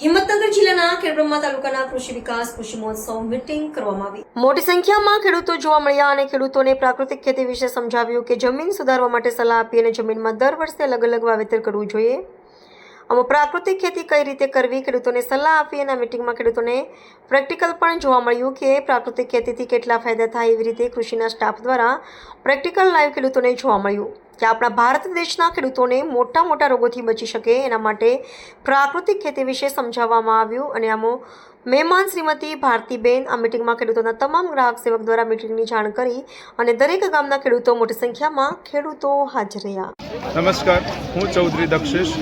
હિંમતનગર જિલ્લાના તાલુકાના કૃષિ વિકાસ, કૃષિ કરવામાં આવી. મોટી સંખ્યામાં ખેડૂતો જોવા મળ્યા અને ખેડૂતોને પ્રાકૃતિક ખેતી વિશે સમજાવ્યું કે જમીન સુધારવા માટે સલાહ આપી અને જમીનમાં દર વર્ષે અલગ અલગ વાવેતર કરવું જોઈએ. આમાં પ્રાકૃતિક ખેતી કઈ રીતે કરવી ખેડૂતોને સલાહ આપી અને મિટિંગમાં ખેડૂતોને પ્રેક્ટિકલ પણ જોવા મળ્યું કે પ્રાકૃતિક ખેતીથી કેટલા ફાયદા થાય એવી રીતે કૃષિના સ્ટાફ દ્વારા પ્રેક્ટિકલ લાઈવ ખેડૂતોને જોવા મળ્યું. કે આપણા ભારત દેશના ખેડૂતોને મોટા મોટા રોગોથી બચી શકે એના માટે પ્રાકૃતિક ખેતી વિશે સમજાવવામાં આવ્યું અને આમાં મહેમાન શ્રીમતી ભારતીબેન આ મિટિંગમાં ખેડૂતોના તમામ ગ્રાહક સેવક દ્વારા મિટિંગની જાણ કરી અને દરેક ગામના ખેડૂતો મોટી સંખ્યામાં ખેડૂતો હાજર રહ્યા. નમસ્કાર, હું ચૌધરી દક્ષિશ.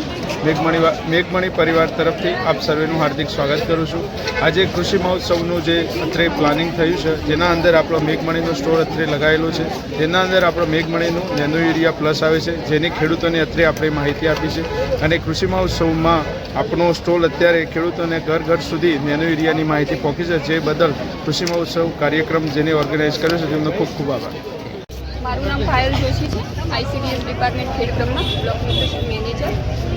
મેઘમણી મેઘમણી પરિવાર તરફથી આપ સર્વેનું હાર્દિક સ્વાગત કરું છું. આજે કૃષિ મહોત્સવનું જે અત્રે પ્લાનિંગ થયું છે, જેના અંદર આપણો મેઘમણીનો સ્ટોર અત્રે લગાવેલો છે. જેના અંદર આપણો મેઘમણીનું નેનો યુરિયા પ્લસ આવે છે, જેની ખેડૂતોને અત્રે આપણે માહિતી આપી છે. અને કૃષિ મહોત્સવમાં આપણો સ્ટોલ અત્યારે ખેડૂતોને ઘર ઘર સુધી નેનો એરિયાની માહિતી પહોંચી છે, જે બદલ કૃષિ મહોત્સવ કાર્યક્રમ જેને ઓર્ગેનાઇઝ કર્યો છે, તેમનો ખૂબ ખૂબ આભાર. મારું નામ પાયલ જોશી છે ICDS department Khedbrahma block nutrition manager.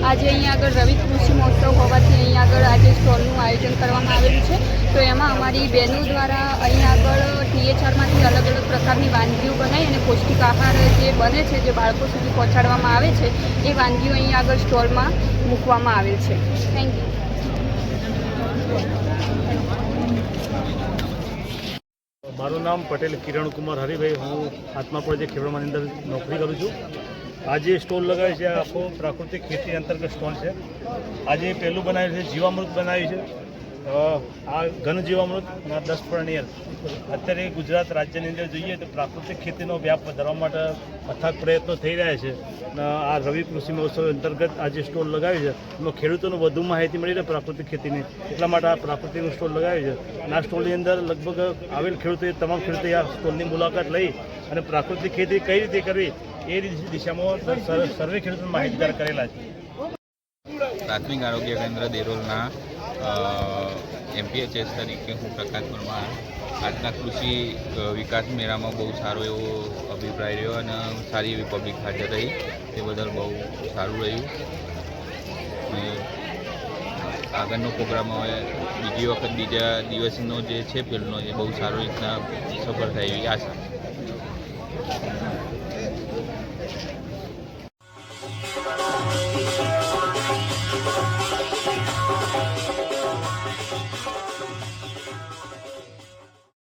આજે અહીંયા આગળ રવિ કૃષિ મહોત્સવ હોવાથી અહીંયા આગળ આજે સ્ટોલનું આયોજન કરવામાં આવેલું છે. તો એમાં અમારી બહેનો દ્વારા અહીં આગળ ટીએચઆરમાંથી અલગ અલગ પ્રકારની વાનગીઓ બનાવી અને પૌષ્ટિક આહાર જે બને છે, જે બાળકો સુધી પહોંચાડવામાં આવે છે, એ વાનગીઓ અહીં આગળ સ્ટોલમાં મૂકવામાં આવેલ છે. થેન્ક યુ મારું નામ પટેલ કિરણ કુમાર હરિભાઈ. હું આત્મા પ્રોજેક્ટ ખેડૂતની અંદર નોકરી કરું છું. આજે સ્ટોલ લગાવ્યો છે આખો પ્રાકૃતિક ખેતી અંતર્ગત સ્ટોલ છે. આજે પહેલું બનાવ્યું છે, જીવામૃત બનાવ્યું છે. આ ઘન જીવામૃત અને દસ પ્રણિયલ અત્યારે ગુજરાત રાજ્યની અંદર જોઈએ તો પ્રાકૃતિક ખેતીનો વ્યાપ વધારવા માટે અથાગ પ્રયત્નો થઈ રહ્યા છે. આ રવિ કૃષિ મહોત્સવ અંતર્ગત આજે સ્ટોલ લગાવ્યો છે, એમાં ખેડૂતોને વધુ માહિતી મળી રહે પ્રાકૃતિક ખેતીની. એટલા માટે આ પ્રાકૃતિકનો સ્ટોલ લગાવ્યો છે. અને આ સ્ટોલની અંદર લગભગ આવેલ ખેડૂતોએ તમામ ખેડૂતોએ આ સ્ટોલની મુલાકાત લઈ અને પ્રાકૃતિક ખેતી કઈ રીતે કરવી એ દિશામાં સર- સર્વે ખેડૂતોને માહિતગાર કરેલા છે. પ્રાથમિક આરોગ્ય કેન્દ્ર દેરોલના એમપીએચએસ તરીકે હું પ્રકાશ પરમાર. આજના કૃષિ વિકાસ મેળામાં બહુ સારો એવો અભિપ્રાય રહ્યો અને સારી એવી પબ્લિક હાજર રહી. તે બદલ બહુ સારું રહ્યું. આગળનો પ્રોગ્રામ હવે બીજી વખત બીજા દિવસનો જે છે પેલનો એ બહુ સારો રીતના સફળ થાય એવી આશા.